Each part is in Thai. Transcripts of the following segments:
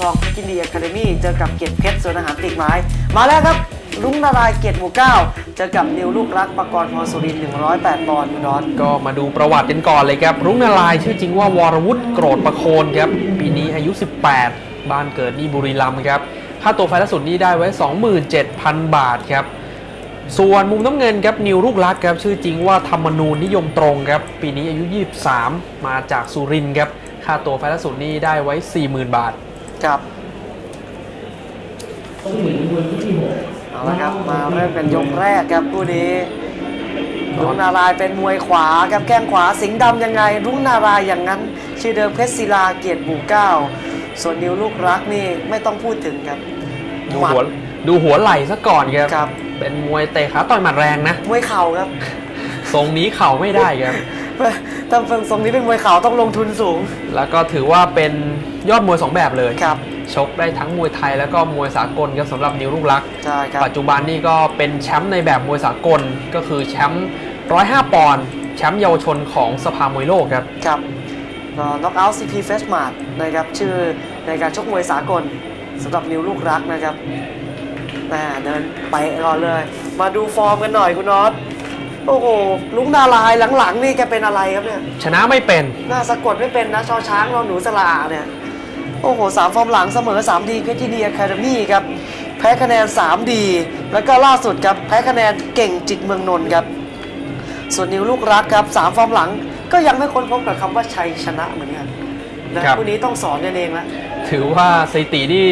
ทองกินดีอะคาเดมี่เจอกับเกียรติเพชรสวนอาหารติกไม้ มาแล้วครับ ลุงนารายเกียรติหมู่เก้าเจอกับนิวลูกรักปะกรณ์พรสุรินทร์108ปอนด์คุณนอตก็มาดูประวัติกันก่อนเลยครับรุ่งนารายชื่อจริงว่าวรวุฒิโกรธประโคนครับปีนี้อายุ 18 บ้านเกิดนี่บุรีรัมย์ครับค่าตัวไฟล์ล่าสุดนี้ได้ไว้ 27,000 บาทครับส่วนมุมน้ำเงินครับนิวลูกรักครับชื่อจริงว่าธรรมนูญนิยมตรงครับปีนี้อายุ 23 มาจากสุรินครับค่าตัวไฟล์ล่าสุดนี้ได้ไว้ 40,000 บาท ครับเอาละครับมาเริ่มกันยกแรกครับคู่นี้ลุงนารายณ์เป็นมวยขวาครับแข้งขวาสิงห์ดำยังไงลุงนารายณ์อย่างนั้น ชื่อเดิมเพชรศิลาเกียรติหมู่เก้าส่วนนิวลูกรักนี่ไม่ต้องพูดถึงครับดูหมัดหัวดูหัวไหล่ซะก่อนครับครับ เป็นมวยเตะขาต่อยหมัดแรงนะ มวยเข่าครับ ทรงนี้เข่าไม่ได้ครับ ถ้าเป็นทรงนี้เป็นมวยเข่าต้องลงทุนสูง แล้วก็ถือว่าเป็นยอดมวยสองแบบเลยครับ ชกได้ทั้งมวยไทยแล้วก็มวยสากลครับสำหรับนิวลูกรัก ใช่ครับ ปัจจุบันนี่ก็เป็นแชมป์ในแบบมวยสากลก็คือแชมป์105ปอนด์แชมป์เยาวชนของสภามวยโลกครับ ครับก็น็อกเอาท์ซีพีเฟสมาร์นะครับชื่อในการชกมวยสากลสำหรับนิวลูกรักนะครับแหม่เดินไปก่อนเลย มาดูฟอร์มกันหน่อยคุณน็อต โอ้โหลุงดารายหลังๆนี่แกเป็นอะไรครับเนี่ยชนะไม่เป็นหน้าสะกดไม่เป็นนะชอช้างนอนหนูสลาเนี่ย โอ้โหสามฟอร์มหลังเสมอ3ดีเพชรยินดีอะคาเดมี่ครับ แพ้คะแนน3ดีแล้วก็ล่าสุดครับแพ้คะแนนเก่งจิตเมืองนนท์ครับ ส่วนนิวลูกรักครับสามฟอร์มหลังก็ยังไม่ค้นพบกับคำว่าชัยชนะเหมือนกันนะครับ คู่นี้ต้องสอนกันเองละถือว่าสถิตินี่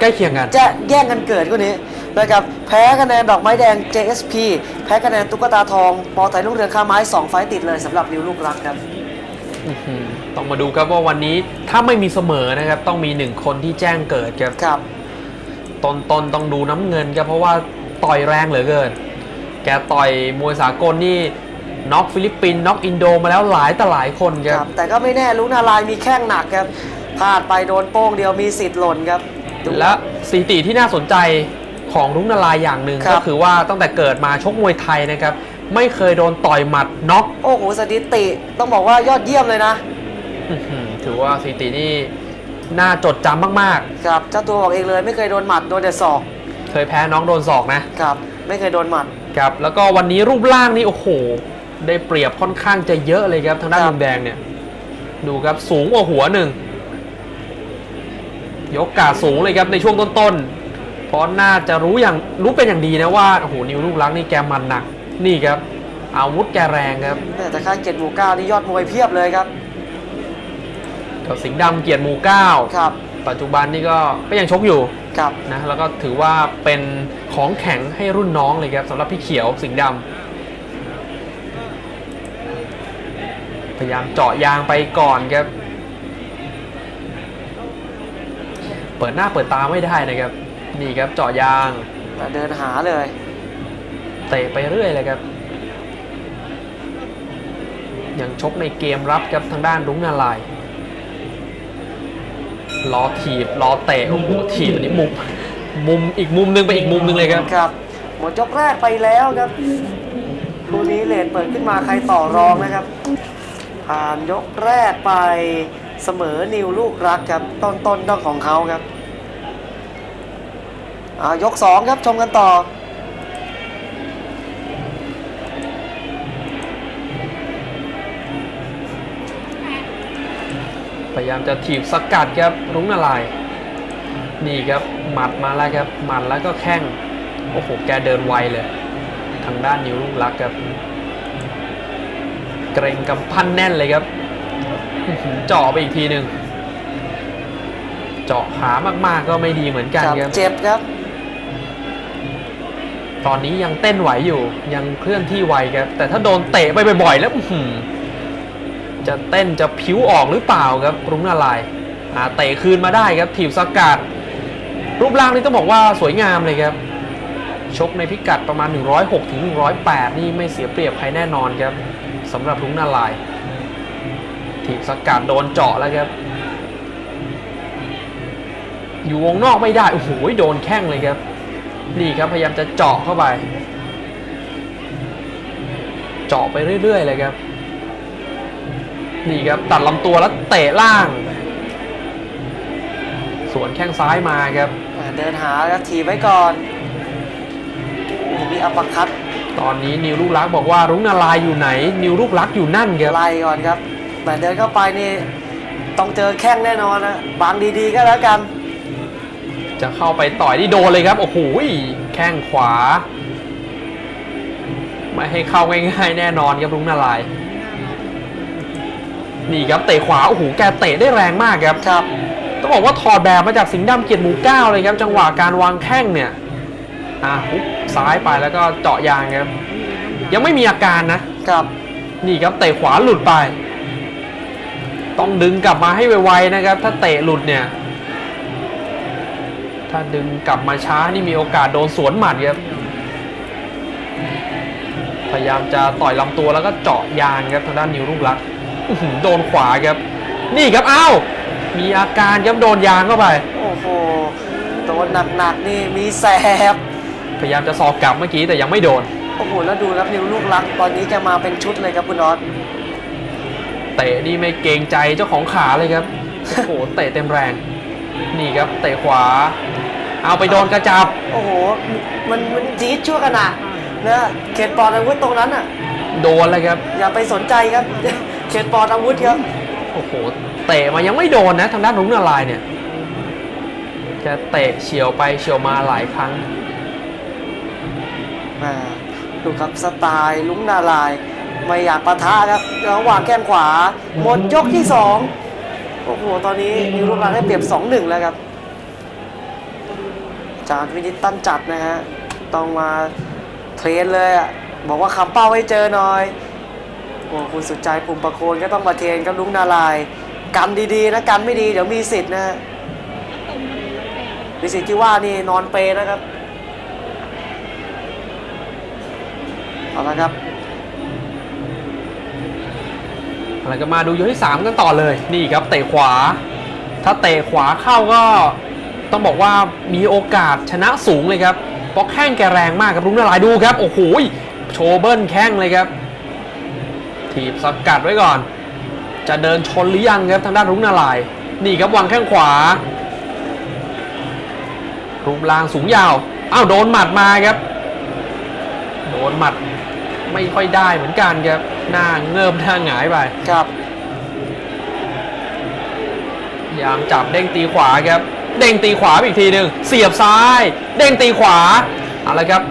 ใกล้เคียงกัน จะแย่งกันเกิดคู่นี้ นะครับแพ้คะแนนดอกไม้แดง JSP แพ้คะแนนตุ๊กตาทองปอไทยลูกเรืองข้าไม้ 2 ไฟต์ติดเลยสำหรับนิวลูกรักครับอื้อหือต้องมาดูครับว่าวันนี้ถ้าไม่มีเสมอนะครับ ต้องมีหนึ่งคนที่แจ้งเกิดครับครับตนตนต้องดูน้ำเงินครับเพราะว่าต่อยแรงเหลือเกิน แกต่อยมวยสากลนี่น็อกฟิลิปปินส์น็อกอินโดมาแล้วหลายต่อหลายคนคครัรับบแต่ก็ไม่แน่ลุงนารายณ์มีแข้งหนักครับพลาดไปโดนโป้งเดียวมีสิทธิ์หล่นครับดูและสถิติที่น่าสนใจ ของรุ่งนารายณ์อย่างหนึ่งครับ ก็คือว่าตั้งแต่เกิดมาชกมวยไทยนะครับไม่เคยโดนต่อยหมัดน็อกโอ้โหสถิติต้องบอกว่ายอดเยี่ยมเลยนะ อื้อหือถือว่าสถิตินี่น่าจดจำมากครับเจ้าตัวบอกเองเลยไม่เคยโดนหมัดโดนแต่ศอกๆ เคยแพ้น้องโดนศอกนะ ครับ ไม่เคยโดนหมัด ครับแล้วก็วันนี้รูปร่างนี่โอ้โห ได้เปรียบค่อนข้างจะเยอะเลยครับทางด้านครับ มุมแดงเนี่ย ดูครับสูงกว่าหัวหนึ่งยกกาดสูงเลยครับในช่วงต้น ๆเพราะน่าจะรู้อย่างรู้เป็นอย่างดีนะว่าโอ้โหนิวลูกรักนี่แกมันหนัก นี่ครับ อาวุธแกแรงครับแต่ค่ายเกียรติหมู่เก้านี่ยอดมวยเพียบเลยครับกับสิงห์ดำเกียรติหมู่เก้าครับ ปัจจุบันนี่ก็ก็ยังชกอยู่ครับนะแล้วก็ถือว่าเป็นของแข็งให้รุ่นน้องเลยครับสำหรับพี่เขียวสิงห์ดำพยายามเจาะยางไปก่อนครับ เปิดหน้าเปิดตาไม่ได้นะครับ นี่ครับเจาะยางแต่เดินหาเลย เตะไปเรื่อยเลยครับ ยังชกในเกมรับครับทางด้านรุ้งนาลายณ์ล้อถีบล้อเตะโอ้โหถีบอันนี้มุมมุมอีกมุมหนึงไปอีกมุมหนึงเลยครับครับหมดยกแรกไปแล้วครับคู่นี้เลนเปิดขึ้นมาใครต่อรองนะครับผ่านยกแรกไปเสมอนิวลูกรักครับต้นต้นต้องของเขาครับ อ่ายกสองครับชมกันต่อ พยายามจะถีบสกัดครับรุ้งนาลายณ์นี่ครับหมัดมาแล้วครับหมัดแล้วก็แข้งโอ้โหแกเดินไวเลย ทางด้านนิ้วลูกรักครับเกรงกำปั้นแน่นเลยครับอื้อหือเจาะไปอีกทีหนึ่งเจาะขามากๆก็ไม่ดีเหมือนกันครับครับเจ็บครับ ตอนนี้ยังเต้นไหวอยู่ ยังเคลื่อนที่ไวครับ แต่ถ้าโดนเตะไปบ่อยๆ แล้วจะเต้นจะผิวออกหรือเปล่าครับ รุ้งนาลายอ่าเตะคืนมาได้ครับ ถีบสกัด รูปร่างนี่ต้องบอกว่าสวยงามเลยครับ ชกในพิกัดประมาณ 106ถึง108 นี่ไม่เสียเปรียบใครแน่นอนครับสำหรับรุ้งนาลาย ถีบสกัดโดนเจาะแล้วครับ อยู่วงนอกไม่ได้ โอ้โหโดนแข้งเลยครับ นี่ครับพยายามจะเจาะเข้าไป เจาะไปเรื่อยๆเลยครับ นี่ครับตัดลำตัวแล้วเตะล่างสสวนแข้งซ้ายมาครับอ่าเดินหาครับทีบไว้ก่อนโอ้โหมีอัปเปอร์คัตตอนนี้นิวลูกรักบอกว่ารุ้งนารายณ์อยู่ไหน นิวลูกรักอยู่นั่นครับไล่ก่อนครับแต่เดินเข้าไปนี่ต้องเจอแข้งแน่นอนนะบางดีๆก็แล้วกัน จะเข้าไปต่อยที่โดนเลยครับโอ้โหแข้งขวา ไม่ให้เข้าง่ายๆแน่นอนครับรุ้งนารายณ์นี่ครับเตะขวาโอ้โหแกเตะได้แรงมากครับครับ ต้องบอกว่าถอดแบบมาจากสิงห์ดำเกียรติหมูเก้าเลยครับ จังหวะการวางแข้งเนี่ยอะปุ๊บซ้ายไปแล้วก็เจาะยางครับ ยังไม่มีอาการนะครับ นี่ครับเตะขวาหลุดไป ต้องดึงกลับมาให้ไวๆนะครับ ถ้าเตะหลุดเนี่ย ถ้าดึงกลับมาช้านี่มีโอกาสโดนสวนหมัดครับ พยายามจะต่อยลำตัวแล้วก็เจาะยางครับทางด้านนิวลูกรักอื้อหือโดนขวาครับ นี่ครับอ้าวมีอาการครับโดนยางเข้าไป โอ้โหโดนหนักๆนี่มีแสบ พยายามจะสอกกลับเมื่อกี้แต่ยังไม่โดน โอ้โหแล้วดูครับนิวลูกรัก ตอนนี้จะมาเป็นชุดเลยครับคุณนอตเตะนี่ไม่เกรงใจเจ้าของขาเลยครับ โอ้โหเตะเต็มแรง นี่ครับเตะขวา เอาไปโดนกระจับ โอ้โห มันมันจี๊ดชั่วขณะนะเขตปอดอาวุธตรงนั้นอะ โดนเลยครับ อย่าไปสนใจครับ เขตปอดอาวุธครับ โอ้โห เตะมายังไม่โดนนะ ทางด้านรุ้งนารายณ์เนี่ยแกเตะเฉียวไปเฉียวมาหลายครั้งอ่าดูครับสไตล์ลุงนาลายณ์ไม่อยากปะทะครับระหว่างแข้งขวา หมดยกที่สองโอ้โห ตอนนี้นิวลูกรักได้เปรียบสองหนึ่งแล้วครับ จานวินิตตั้นจัดนะฮะต้องมาเทรนเลยอะบอกว่าคำเป้าให้เจอหน่อยโอ้คุณสุดใจปุ่มประโคนก็ต้องมาเทรนกับลุงนาลายกันดีๆนะกันไม่ดีเดี๋ยวมีสิทธิ์นะฮะมีสิทธิ์ที่ว่านี่นอนเปรนะครับเอาละครับอะไรก็มาดูยกที่ 3 กันต่อเลย นี่ครับเตะขวา ถ้าเตะขวาเข้าก็ ต้องบอกว่ามีโอกาสชนะสูงเลยครับเพราะแข้งแกแรงมากครับรุ้งนารายณ์ดูครับ โอ้โหโชว์เบิ้ลแข้งเลยครับถีบสกัดไว้ก่อน จะเดินชนหรือยังครับทางด้านรุ้งนารายณ์นี่ครับวางแข้งขวารูปร่างสูงยาวอ้าวโดนหมัดมาครับ โดนหมัดไม่ค่อยได้เหมือนกันครับหน้าเงิบหน้าหงายไปครับพยายามจับเด้งตีขวาครับ เด้งตีขวาอีกทีหนึ่งเสียบซ้าย เด้งตีขวาเอาละครับ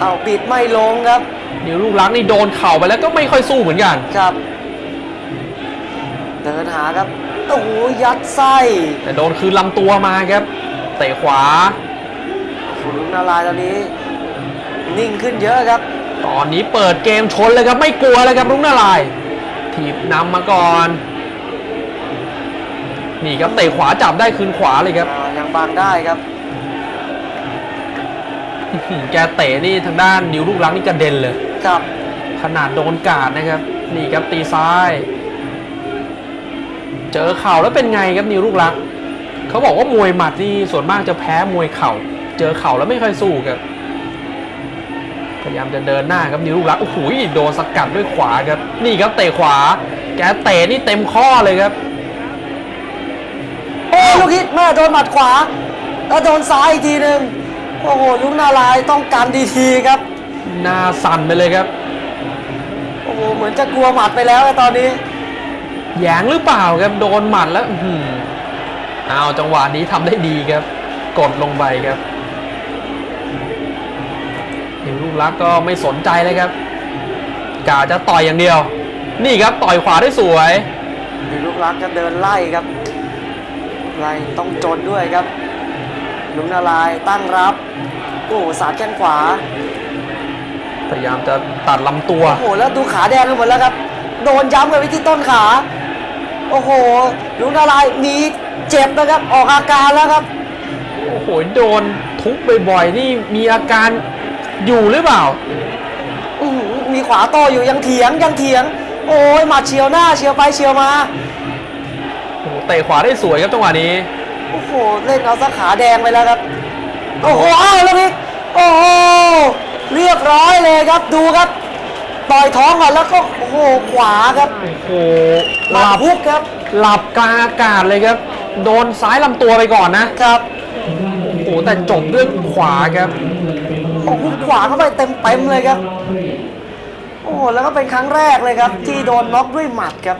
เอาปิดไม่ลงครับนิวลูกรักนี่โดนเข่าไปแล้วก็ไม่ค่อยสู้เหมือนกันครับเดินหาครับโอ้โหยัดไส้แต่โดนคืนลำตัวมาครับเตะขวาคุณลุงนาลายณ์ตอนนี้ นิ่งขึ้นเยอะครับ ตอนนี้เปิดเกมชนเลยครับไม่กลัวเลยครับรุ้งนาลายณ์ถีบนำมาก่อน นี่ครับเตะขวาจับได้คืนขวาเลยครับอ่ายังบางได้ครับอื้อหือแกเตะนี่ทางด้านนิวลูกรักนี่กระเด็นเลยครับ ขนาดโดนกาดนะครับ นี่ครับตีซ้าย เจอเข่าแล้วเป็นไงครับนิวลูกรักเขาบอกว่ามวยหมัดนี่ส่วนมากจะแพ้มวยเข่า เจอเข่าแล้วไม่ค่อยสู้ครับพยายามจะเดินหน้าครับนิวลูกรักโอ้โหโดนสกัดด้วยขวาครับ นี่ครับเตะขวา แกเตะนี่เต็มข้อเลยครับโอ้ ลูกฮิตแม่โดนหมัดขวา แล้วโดนซ้ายอีกทีหนึ่งโอ้โหลุงนาลายณ์ต้องการดีๆครับ หน้าสั่นไปเลยครับ โอ้โหเหมือนจะกลัวหมัดไปแล้วนะตอนนี้แหยงหรือเปล่าครับโดนหมัดแล้วอื้อหือเอาจังหวะนี้ทำได้ดีครับ กดลงไปครับนิวลูกรักก็ไม่สนใจเลยครับกาจะต่อยอย่างเดียว นี่ครับต่อยขวาได้สวยมีลูกรักก็เดินไล่ครับ ไล่ต้องจนด้วยครับลุงนาลายณ์ตั้งรับโอ้โหสาดแข้งขวา พยายามจะตัดลำตัวโอ้โหแล้วดูขาแดงกันหมดแล้วครับ โดนย้ำกันไปที่ต้นขา โอ้โหลุงนาลายณ์มีเจ็บนะครับออกอาการแล้วครับโอ้โหโดนทุบบ่อยๆนี่มีอาการอยู่หรือเปล่าอื้อหือมีขวาโตอยู่ยังเถียงยังเถียง โอ้ยหมัดเฉียวหน้าเฉียวไปเฉียวมาโอ้โห เตะขวาได้สวยครับจังหวะนี้ โอ้โห เล่นเอาซะขาแดงไปแล้วครับ โอ้โหอ้าวแล้วนี่โอ้โห เรียบร้อยเลยครับ ดูครับ ต่อยท้องก่อนแล้วก็โอ้โห ขวาครับ โอ้โหหหลัลับบพุกครับ หลับกลางอากาศเลยครับ โดนซ้ายลำตัวไปก่อนนะ ครับ โอ้โหแต่จบด้วยขวาครับ โอ้โหขวาเข้าไปเต็มเต็มๆเลยครับ โอ้โห แล้วก็เป็นครั้งแรกเลยครับ ที่โดนน็อกด้วยหมัดครับ